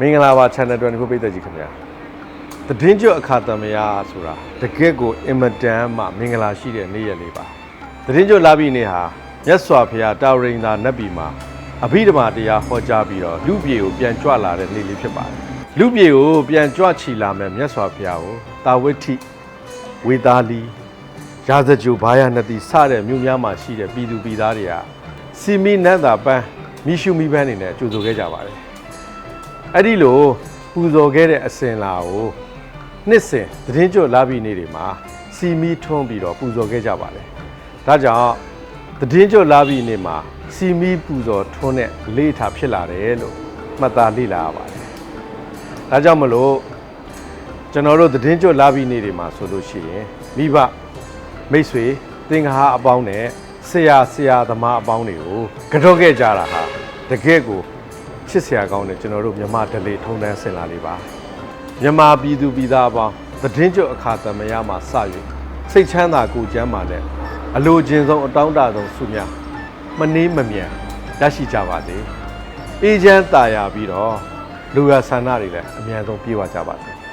မင်္ဂလာပါ channel တွင်ခုပိတ်သက်ကြီးခင်ဗျာသတင်းကျွတ်အခါသမယဆိုတာတကယ့်ကိုအင်မတန်မှမင်္ဂလာရှိတဲ့နေ့ရက်လေးပါသတင်းကျွတ်လာပြီနေ့ဟာမြတ်စွာဘုရားတာဝရိန်သာနတ်ပြည်မှာအဘိဓမ္မာတရားဟောကြားပြီးတော့လူပြေကိုပြန်ကြွလာတဲ့နေ့လေးဖြစ်ပါတယ်လူပြေကိုပြန်ကြွချီလာမဲ့မြတ်စွာဘုရားကိုတာဝိဋ္ဌိဝေသာလီရာဇကြိုဘာယာနတိစတဲ့မြို့များမှာရှိတဲ့ပြည်သူပြည်သားတွေကစီမီနန္တာပန်းမိရှုမိပန်းနေနဲ့ကြိုဆိုခဲ့ကြပါတယ် အဲ့ဒီလိုပူဇော်ခဲ့တဲ့အစဉ်လာကိုနှစ်စဉ်သတင်းကြွလာပြီးနေ့တွေမှာစီမီထွန်းပြီးတော့ပူဇော်ခဲ့ကြပါတယ်။ဒါကြောင့်သတင်းကြွလာပြီးနေ့မှာစီမီပူဇော်ထွန်းတဲ့လေထားဖြစ်လာတယ်လို့မှတ်သားလေ့လာရပါတယ်။ဒါကြောင့်မလို့ကျွန်တော်တို့သတင်းကြွလာပြီးနေ့တွေမှာဆိုလို့ရှိရင်မိဘမိတ်ဆွေသင်္ဃာအပေါင်းနဲ့ဆရာဆရာသမားအပေါင်းတွေကိုကြော့ခဲ့ကြတာဟာတကယ့်ကို ချစ်စရာကောင်းတယ်ကျွန်တော်တို့မြန်မာဒလေထုံတန်းဆင်လာလေးပါမြန်မာပြည်သူပြည်သားအပေါင်းသတင်းကြွအခါသမယမှာစ၍စိတ်ချမ်းသာကိုယ်ကျမ်းမာနဲ့အလိုချင်ဆုံးအတောင်းတဆုံးဆုများမနှေးမမြန်ရရှိကြပါစေအေးချမ်းသာယာပြီးတော့လူရဆန္ဒတွေလည်းအမြန်ဆုံးပြေဝကြပါစေ